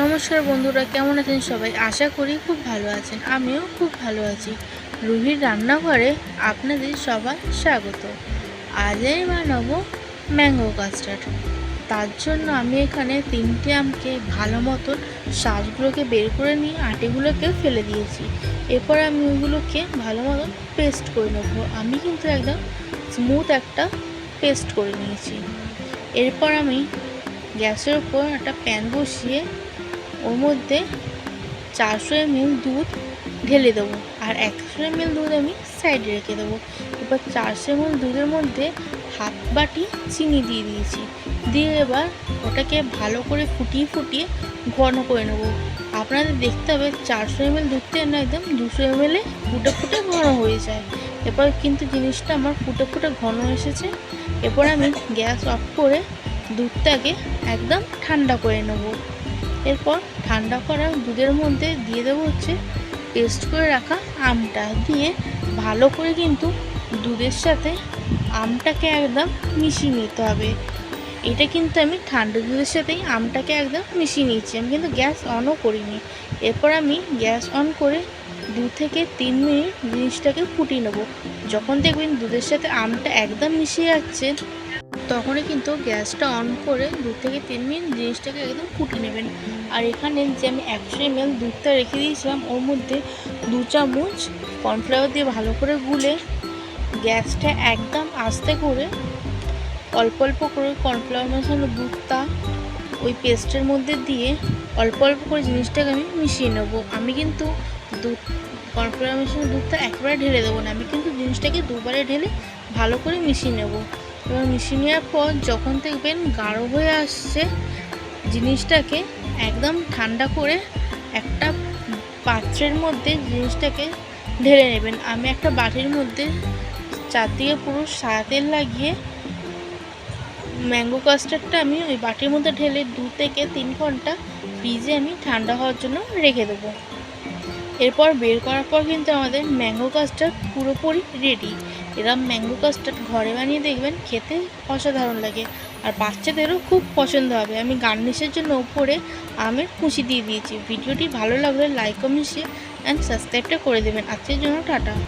নমস্কার বন্ধুরা, কেমন আছেন সবাই? আশা করি খুব ভালো আছেন। আমিও খুব ভালো আছি। রুহির রান্নাঘরে আপনাদের সবার স্বাগত। আজ আমি বানাবো ম্যাঙ্গো কাস্টার্ড। তার জন্য আমি এখানে তিনটে আমকে ভালো মতন শাঁসগুলোকে বের করে নিয়ে আটিগুলোকে ফেলে দিয়েছি। এরপর আমি ওগুলোকে ভালো মতন পেস্ট করে নেব। আমি কিন্তু একদম স্মুথ একটা পেস্ট করে নিয়েছি। এরপর আমি গ্যাসের উপর একটা প্যান বসিয়ে ওর মধ্যে চারশো এমএল দুধ ঢেলে দেবো আর একশো এমএল দুধ আমি সাইডে রেখে দেবো। এবার চারশো এমএল দুধের মধ্যে হাফ বাটি চিনি দিয়ে দিয়েছি। দিয়ে এবার ওটাকে ভালো করে ফুটিয়ে ফুটিয়ে ঘন করে নেব। আপনাদের দেখতে হবে চারশো এমএল দুধটা না একদম দুশো এমএলে ফুটে ফুটে ঘন হয়ে যায়। এরপর কিন্তু জিনিসটা আমার ফুটে ফুটে ঘন এসেছে। এরপর আমি গ্যাস অফ করে দুধটাকে একদম ঠান্ডা করে নেব। এরপর ঠান্ডা করা দুধের মধ্যে দিয়ে দেবো হচ্ছে পেস্ট করে রাখা আমটা। দিয়ে ভালো করে কিন্তু দুধের সাথে আমটাকে একদম মিশিয়ে নিতে হবে। এটা কিন্তু আমি ঠান্ডা দুধের সাথেই আমটাকে একদম মিশিয়ে নিয়েছি। আমি কিন্তু গ্যাস অনও করিনি। এরপর আমি গ্যাস অন করে দু থেকে তিন মিনিট জিনিসটাকে ফুটিয়ে নেব। যখন দেখবেন দুধের সাথে আমটা একদম মিশে যাচ্ছে তখনই কিন্তু গ্যাসটা অন করে দু থেকে তিন মিনিট জিনিসটাকে একদম ফুটিয়ে নেবেন। আর এখানে যে আমি একশো এমএল দুধটা রেখে দিয়েছিলাম, ওর মধ্যে দু চামচ কর্নফ্লাওয়ার দিয়ে ভালো করে গুলে গ্যাসটা একদম আস্তে করে অল্প অল্প করে কর্নফ্লাওয়ার মেশানো দুধটা ওই পেস্টের মধ্যে দিয়ে অল্প অল্প করে জিনিসটাকে আমি মিশিয়ে নেব। আমি কিন্তু দুধ, কর্নফ্লাওয়ার মেশানো দুধটা একবারে ঢেলে দেবো না। আমি কিন্তু জিনিসটাকে দুবারে ঢেলে ভালো করে মিশিয়ে নেব। এবার মিশিয়ে নেওয়ার পর যখন দেখবেন গাঢ় হয়ে আসছে, জিনিসটাকে একদম ঠান্ডা করে একটা পাত্রের মধ্যে জিনিসটাকে ঢেলে নেবেন। আমি একটা বাটির মধ্যে চারদিকে পুরো সাদা তেল লাগিয়ে ম্যাঙ্গো কাস্টার্ডটা আমি ওই বাটির মধ্যে ঢেলে দু থেকে তিন ঘণ্টা ফ্রিজে আমি ঠান্ডা হওয়ার জন্য রেখে দেবো। এরপর বের করার পর কিন্তু আমাদের ম্যাঙ্গো কাস্টার্ড পুরোপুরি রেডি এরম ম্যাঙ্গো কাস্টার্ড ঘরে বানিয়ে দেখবেন খেতে অসাধারণ লাগে। আর বাচ্চাদেরও খুব পছন্দ হবে। আমি গার্নিশের জন্য উপরে আমের কুচি দিয়ে দিয়েছি। ভিডিওটি ভালো লাগলে লাইক কমেন্ট শেয়ার অ্যান্ড সাবস্ক্রাইবটা করে দেবেন। আজকের জন্য টাটা।